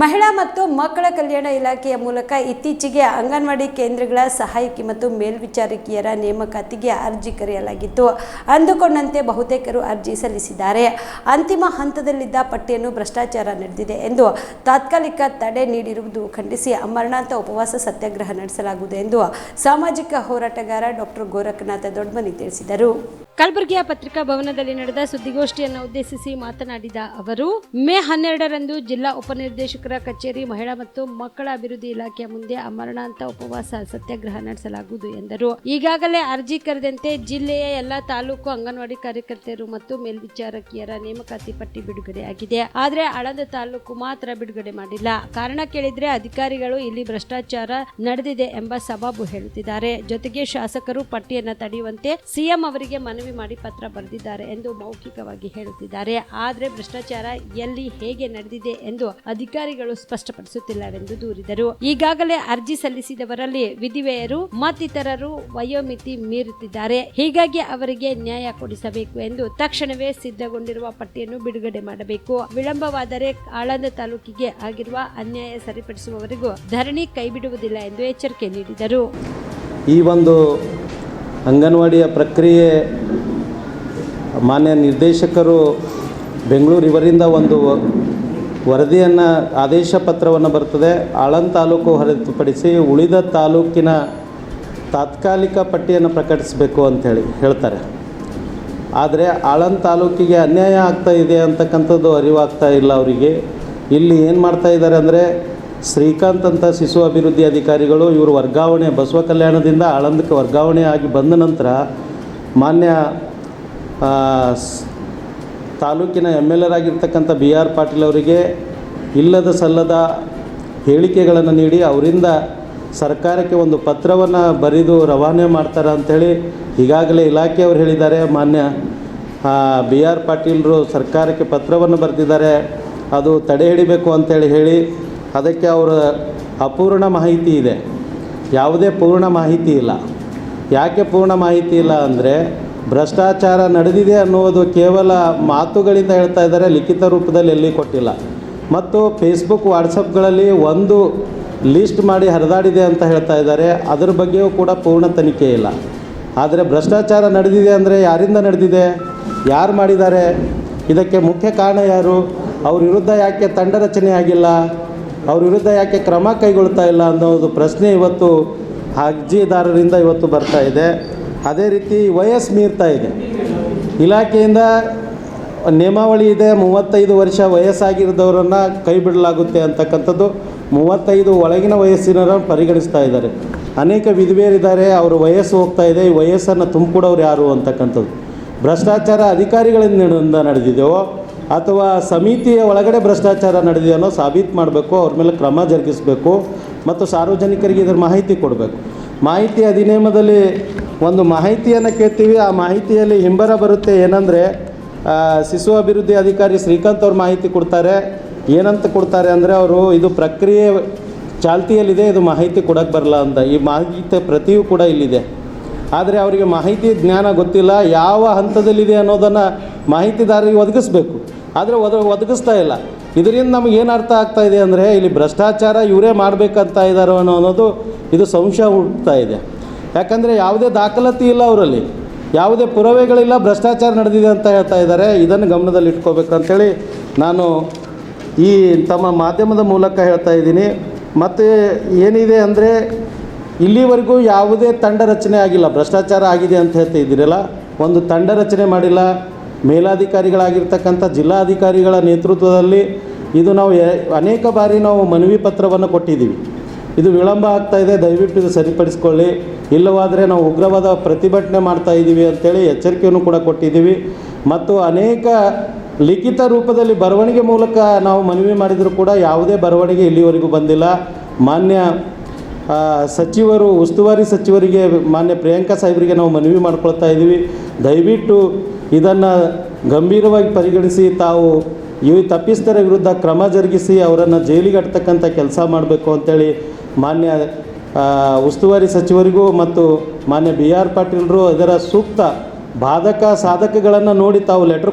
ಮಹಿಳಾ ಮತ್ತು ಮಕ್ಕಳ ಕಲ್ಯಾಣ ಇಲಾಖೆಯ ಮೂಲಕ ಇತ್ತೀಚೆಗೆ ಅಂಗನವಾಡಿ ಕೇಂದ್ರಗಳ ಸಹಾಯಕಿ ಮತ್ತು ಮೇಲ್ವಿಚಾರಕಿಯರ ನೇಮಕಾತಿಗೆ ಅರ್ಜಿ ಕರೆಯಲಾಗಿತ್ತು. ಅಂದುಕೊಂಡಂತೆ ಬಹುತೇಕರು ಅರ್ಜಿ ಸಲ್ಲಿಸಿದ್ದಾರೆ. ಅಂತಿಮ ಹಂತದಲ್ಲಿದ್ದ ಪಟ್ಟಿಯನ್ನು ಭ್ರಷ್ಟಾಚಾರ ನಡೆದಿದೆ ಎಂದು ತಾತ್ಕಾಲಿಕ ತಡೆ ನೀಡಿರುವುದು ಖಂಡಿಸಿ ಅಮರನಾಥ ಉಪವಾಸ ಸತ್ಯಾಗ್ರಹ ನಡೆಸಲಾಗುವುದು ಎಂದು ಸಾಮಾಜಿಕ ಹೋರಾಟಗಾರ ಡಾಕ್ಟರ್ ಗೋರಖನಾಥ ದೊಡ್ಡಮನಿ ತಿಳಿಸಿದರು. ಕಲಬುರಗಿಯ ಪತ್ರಿಕಾ ಭವನದಲ್ಲಿ ನಡೆದ ಸುದ್ದಿಗೋಷ್ಠಿಯನ್ನು ಉದ್ದೇಶಿಸಿ ಮಾತನಾಡಿದ ಅವರು, ಮೇ ಹನ್ನೆರಡರಂದು ಜಿಲ್ಲಾ ಉಪನಿರ್ದೇಶಕರ ಕಚೇರಿ ಮಹಿಳಾ ಮತ್ತು ಮಕ್ಕಳ ಅಭಿವೃದ್ಧಿ ಇಲಾಖೆಯ ಮುಂದೆ ಅಮರಣಾಂತ ಉಪವಾಸ ಸತ್ಯಾಗ್ರಹ ನಡೆಸಲಾಗುವುದು ಎಂದರು. ಈಗಾಗಲೇ ಅರ್ಜಿ ಕರೆದಂತೆ ಜಿಲ್ಲೆಯ ಎಲ್ಲಾ ತಾಲೂಕು ಅಂಗನವಾಡಿ ಕಾರ್ಯಕರ್ತೆಯರು ಮತ್ತು ಮೇಲ್ವಿಚಾರಕಿಯರ ನೇಮಕಾತಿ ಪಟ್ಟಿ ಬಿಡುಗಡೆಯಾಗಿದೆ. ಆದರೆ ಆಳಂದ ತಾಲೂಕು ಮಾತ್ರ ಬಿಡುಗಡೆ ಮಾಡಿಲ್ಲ. ಕಾರಣ ಕೇಳಿದ್ರೆ ಅಧಿಕಾರಿಗಳು ಇಲ್ಲಿ ಭ್ರಷ್ಟಾಚಾರ ನಡೆದಿದೆ ಎಂಬ ಸಬಾಬು ಹೇಳುತ್ತಿದ್ದಾರೆ. ಜೊತೆಗೆ ಶಾಸಕರು ಪಟ್ಟಿಯನ್ನು ತಡೆಯುವಂತೆ ಸಿಎಂ ಅವರಿಗೆ ಮನವಿ ಮಾಡಿ ಪತ್ರ ಬರೆದಿದ್ದಾರೆ ಎಂದು ಮೌಖಿಕವಾಗಿ ಹೇಳುತ್ತಿದ್ದಾರೆ. ಆದರೆ ಭ್ರಷ್ಟಾಚಾರ ಎಲ್ಲಿ ಹೇಗೆ ನಡೆದಿದೆ ಎಂದು ಅಧಿಕಾರಿಗಳು ಸ್ಪಷ್ಟಪಡಿಸುತ್ತಿಲ್ಲವೆಂದು ದೂರಿದರು. ಈಗಾಗಲೇ ಅರ್ಜಿ ಸಲ್ಲಿಸಿದವರಲ್ಲಿ ವಿಧಿವೆಯರು ಮತ್ತಿತರರು ವಯೋಮಿತಿ ಮೀರುತ್ತಿದ್ದಾರೆ. ಹೀಗಾಗಿ ಅವರಿಗೆ ನ್ಯಾಯ ಕೊಡಿಸಬೇಕು ಎಂದು ತಕ್ಷಣವೇ ಸಿದ್ಧಗೊಂಡಿರುವ ಪಟ್ಟಿಯನ್ನು ಬಿಡುಗಡೆ ಮಾಡಬೇಕು. ವಿಳಂಬವಾದರೆ ಆಳಂದ ತಾಲೂಕಿಗೆ ಆಗಿರುವ ಅನ್ಯಾಯ ಸರಿಪಡಿಸುವವರೆಗೂ ಧರಣಿ ಕೈಬಿಡುವುದಿಲ್ಲ ಎಂದು ಎಚ್ಚರಿಕೆ ನೀಡಿದರು. ಈ ಒಂದು ಅಂಗನವಾಡಿಯ ಪ್ರಕ್ರಿಯೆ ಮಾನ್ಯ ನಿರ್ದೇಶಕರು ಬೆಂಗಳೂರು ಇವರಿಂದ ಒಂದು ವರದಿಯನ್ನು ಆದೇಶ ಪತ್ರವನ್ನು ಬರ್ತದೆ. ಆಳನ್ ತಾಲೂಕು ಹೊರತುಪಡಿಸಿ ಉಳಿದ ತಾಲೂಕಿನ ತಾತ್ಕಾಲಿಕ ಪಟ್ಟಿಯನ್ನು ಪ್ರಕಟಿಸಬೇಕು ಅಂಥೇಳಿ ಹೇಳ್ತಾರೆ. ಆದರೆ ಆಳಂದ ತಾಲೂಕಿಗೆ ಅನ್ಯಾಯ ಆಗ್ತಾ ಇದೆ ಅಂತಕ್ಕಂಥದ್ದು ಅರಿವಾಗ್ತಾ ಇಲ್ಲ ಅವರಿಗೆ. ಇಲ್ಲಿ ಏನು ಮಾಡ್ತಾ ಇದ್ದಾರೆ ಅಂದರೆ ಶ್ರೀಕಾಂತ್ ಅಂತ ಶಿಶು ಅಭಿವೃದ್ಧಿ ಅಧಿಕಾರಿಗಳು ಇವರು ವರ್ಗಾವಣೆ, ಬಸವ ಕಲ್ಯಾಣದಿಂದ ಆಳಂದಕ್ಕೆ ವರ್ಗಾವಣೆ ಆಗಿ ಬಂದ ನಂತರ ಮಾನ್ಯ ತಾಲೂಕಿನ ಎಂ ಎಲ್ ಆಗಿರ್ತಕ್ಕಂಥ ಬಿ ಆರ್ ಪಾಟೀಲ್ ಅವರಿಗೆ ಇಲ್ಲದ ಸಲ್ಲದ ಹೇಳಿಕೆಗಳನ್ನು ನೀಡಿ ಅವರಿಂದ ಸರ್ಕಾರಕ್ಕೆ ಒಂದು ಪತ್ರವನ್ನು ಬರೆದು ರವಾನೆ ಮಾಡ್ತಾರೆ ಅಂಥೇಳಿ ಈಗಾಗಲೇ ಇಲಾಖೆಯವರು ಹೇಳಿದ್ದಾರೆ. ಮಾನ್ಯ ಬಿ ಆರ್ ಪಾಟೀಲರು ಸರ್ಕಾರಕ್ಕೆ ಪತ್ರವನ್ನು ಬರೆದಿದ್ದಾರೆ. ಅದು ತಡೆ ಹಿಡಿಬೇಕು ಅಂತೇಳಿ ಹೇಳಿ ಅದಕ್ಕೆ ಅವರ ಅಪೂರ್ಣ ಮಾಹಿತಿ ಇದೆ. ಯಾವುದೇ ಪೂರ್ಣ ಮಾಹಿತಿ ಇಲ್ಲ. ಯಾಕೆ ಪೂರ್ಣ ಮಾಹಿತಿ ಇಲ್ಲ ಅಂದರೆ ಭ್ರಷ್ಟಾಚಾರ ನಡೆದಿದೆ ಅನ್ನುವುದು ಕೇವಲ ಮಾತುಗಳಿಂದ ಹೇಳ್ತಾ ಇದ್ದಾರೆ, ಲಿಖಿತ ರೂಪದಲ್ಲಿ ಎಲ್ಲಿ ಕೊಟ್ಟಿಲ್ಲ. ಮತ್ತು ಫೇಸ್ಬುಕ್ ವಾಟ್ಸಪ್ಗಳಲ್ಲಿ ಒಂದು ಲಿಸ್ಟ್ ಮಾಡಿ ಹರಿದಾಡಿದೆ ಅಂತ ಹೇಳ್ತಾ ಇದ್ದಾರೆ. ಅದರ ಬಗ್ಗೆಯೂ ಕೂಡ ಪೂರ್ಣ ತನಿಖೆ ಇಲ್ಲ. ಆದರೆ ಭ್ರಷ್ಟಾಚಾರ ನಡೆದಿದೆ ಅಂದರೆ ಯಾರಿಂದ ನಡೆದಿದೆ? ಯಾರು ಮಾಡಿದ್ದಾರೆ? ಇದಕ್ಕೆ ಮುಖ್ಯ ಕಾರಣ ಯಾರು? ಅವ್ರ ವಿರುದ್ಧ ಯಾಕೆ ತಂಡ ರಚನೆ ಆಗಿಲ್ಲ? ಅವ್ರ ವಿರುದ್ಧ ಯಾಕೆ ಕ್ರಮ ಕೈಗೊಳ್ತಾ ಇಲ್ಲ ಅನ್ನೋದು ಪ್ರಶ್ನೆ ಇವತ್ತು ಅರ್ಜಿದಾರರಿಂದ ಇವತ್ತು ಬರ್ತಾ ಇದೆ. ಅದೇ ರೀತಿ ವಯಸ್ಸು ಮೀರ್ತಾ ಇದೆ. ಇಲಾಖೆಯಿಂದ ನಿಯಮಾವಳಿ ಇದೆ, ಮೂವತ್ತೈದು ವರ್ಷ ವಯಸ್ಸಾಗಿರೋದವರನ್ನು ಕೈ ಬಿಡಲಾಗುತ್ತೆ ಅಂತಕ್ಕಂಥದ್ದು ಮೂವತ್ತೈದು ಒಳಗಿನ ವಯಸ್ಸಿನವರನ್ನು ಪರಿಗಣಿಸ್ತಾ ಇದ್ದಾರೆ. ಅನೇಕ ವಿಧವೆಯರಿದ್ದಾರೆ, ಅವ್ರ ವಯಸ್ಸು ಹೋಗ್ತಾ ಇದೆ, ಈ ವಯಸ್ಸನ್ನು ತುಂಬಿಕೊಡೋರು ಯಾರು ಅಂತಕ್ಕಂಥದ್ದು. ಭ್ರಷ್ಟಾಚಾರ ಅಧಿಕಾರಿಗಳಿಂದ ನಡೆದಿದೆಯೋ ಅಥವಾ ಸಮಿತಿಯ ಒಳಗಡೆ ಭ್ರಷ್ಟಾಚಾರ ನಡೆದಿದೆಯೋ ಸಾಬೀತು ಮಾಡಬೇಕು, ಅವ್ರ ಮೇಲೆ ಕ್ರಮ ಜರುಗಿಸಬೇಕು ಮತ್ತು ಸಾರ್ವಜನಿಕರಿಗೆ ಇದರ ಮಾಹಿತಿ ಕೊಡಬೇಕು. ಮಾಹಿತಿ ಅಧಿನಿಯಮದಲ್ಲಿ ಒಂದು ಮಾಹಿತಿಯನ್ನು ಕೇಳ್ತೀವಿ, ಆ ಮಾಹಿತಿಯಲ್ಲಿ ಹಿಂಬರ ಬರುತ್ತೆ ಏನಂದರೆ ಶಿಶು ಅಭಿವೃದ್ಧಿ ಅಧಿಕಾರಿ ಶ್ರೀಕಾಂತ್ ಅವ್ರು ಮಾಹಿತಿ ಕೊಡ್ತಾರೆ. ಏನಂತ ಕೊಡ್ತಾರೆ ಅಂದರೆ ಅವರು, ಇದು ಪ್ರಕ್ರಿಯೆ ಚಾಲ್ತಿಯಲ್ಲಿದೆ, ಇದು ಮಾಹಿತಿ ಕೊಡೋಕ್ಕೆ ಬರಲ್ಲ ಅಂತ. ಈ ಮಾಹಿತಿ ಪ್ರತಿಯೂ ಕೂಡ ಇಲ್ಲಿದೆ. ಆದರೆ ಅವರಿಗೆ ಮಾಹಿತಿ ಜ್ಞಾನ ಗೊತ್ತಿಲ್ಲ, ಯಾವ ಹಂತದಲ್ಲಿದೆ ಅನ್ನೋದನ್ನು ಮಾಹಿತಿದಾರರಿಗೆ ಒದಗಿಸ್ಬೇಕು. ಆದರೆ ಒದ, ಒದಗಿಸ್ತಾ ಇಲ್ಲ. ಇದರಿಂದ ನಮಗೆ ಏನು ಅರ್ಥ ಆಗ್ತಾ ಇದೆ ಅಂದರೆ ಇಲ್ಲಿ ಭ್ರಷ್ಟಾಚಾರ ಇವರೇ ಮಾಡಬೇಕಂತ ಇದ್ದಾರೋ ಅನ್ನೋ ಅನ್ನೋದು ಇದು ಸಂಶಯ ಹುಡ್ತಾ ಇದೆ. ಯಾಕಂದರೆ ಯಾವುದೇ ದಾಖಲಾತಿ ಇಲ್ಲ ಅವರಲ್ಲಿ. ಯಾವುದೇ ಪುರಾವೆಗಳಿಲ್ಲ, ಭ್ರಷ್ಟಾಚಾರ ನಡೆದಿದೆ ಅಂತ ಹೇಳ್ತಾ ಇದ್ದಾರೆ ಇದನ್ನು ಗಮನದಲ್ಲಿ ಇಟ್ಕೋಬೇಕಂತೇಳಿ ನಾನು ಈ ತಮ್ಮ ಮಾಧ್ಯಮದ ಮೂಲಕ ಹೇಳ್ತಾ ಇದ್ದೀನಿ. ಮತ್ತು ಏನಿದೆ ಅಂದರೆ ಇಲ್ಲಿವರೆಗೂ ಯಾವುದೇ ತಂಡ ರಚನೆ ಆಗಿಲ್ಲ. ಭ್ರಷ್ಟಾಚಾರ ಆಗಿದೆ ಅಂತ ಹೇಳ್ತಾ ಇದ್ದೀರಲ್ಲ. ಒಂದು ತಂಡ ರಚನೆ ಮಾಡಿಲ್ಲ. ಮೇಲಾಧಿಕಾರಿಗಳಾಗಿರ್ತಕ್ಕಂಥ ಜಿಲ್ಲಾಧಿಕಾರಿಗಳ ನೇತೃತ್ವದಲ್ಲಿ ಇದು ನಾವು ಅನೇಕ ಬಾರಿ ನಾವು ಮನವಿ ಪತ್ರವನ್ನು ಕೊಟ್ಟಿದ್ದೀವಿ. ಇದು ವಿಳಂಬ ಆಗ್ತಾ ಇದೆ, ದಯವಿಟ್ಟು ಇದು ಸರಿಪಡಿಸ್ಕೊಳ್ಳಿ. ಇಲ್ಲವಾದರೆ ನಾವು ಉಗ್ರವಾದ ಪ್ರತಿಭಟನೆ ಮಾಡ್ತಾ ಇದ್ದೀವಿ ಅಂತೇಳಿ ಎಚ್ಚರಿಕೆಯನ್ನು ಕೂಡ ಕೊಟ್ಟಿದ್ದೀವಿ. ಮತ್ತು ಅನೇಕ ಲಿಖಿತ ರೂಪದಲ್ಲಿ ಬರವಣಿಗೆ ಮೂಲಕ ನಾವು ಮನವಿ ಮಾಡಿದರೂ ಕೂಡ ಯಾವುದೇ ಬರವಣಿಗೆ ಇಲ್ಲಿವರೆಗೂ ಬಂದಿಲ್ಲ. ಮಾನ್ಯ ಸಚಿವರು, ಉಸ್ತುವಾರಿ ಸಚಿವರಿಗೆ, ಮಾನ್ಯ ಪ್ರಿಯಾಂಕಾ ಸಾಹೇಬರಿಗೆ ನಾವು ಮನವಿ ಮಾಡ್ಕೊಳ್ತಾ ಇದ್ದೀವಿ. ದಯವಿಟ್ಟು ಇದನ್ನು ಗಂಭೀರವಾಗಿ ಪರಿಗಣಿಸಿ ತಾವು ಇವು ತಪ್ಪಿಸ್ತರ ವಿರುದ್ಧ ಕ್ರಮ ಜರುಗಿಸಿ ಅವರನ್ನು ಜೈಲಿಗೆ ಅಟ್ತಕ್ಕಂಥ ಕೆಲಸ ಮಾಡಬೇಕು ಅಂತೇಳಿ ಮಾನ್ಯ ಉಸ್ತುವಾರಿ ಸಚಿವರಿಗೂ ಮತ್ತು ಮಾನ್ಯ ಬಿ ಆರ್ ಪಾಟೀಲರು ಅದರ ಸೂಕ್ತ ಬಾಧಕ ಸಾಧಕಗಳನ್ನು ನೋಡಿ ತಾವು letter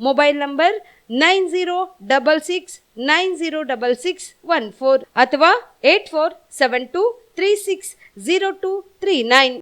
mobile number nine zero double six nine zero double six one four ಅಥವಾ eight four seven two three six zero two three nine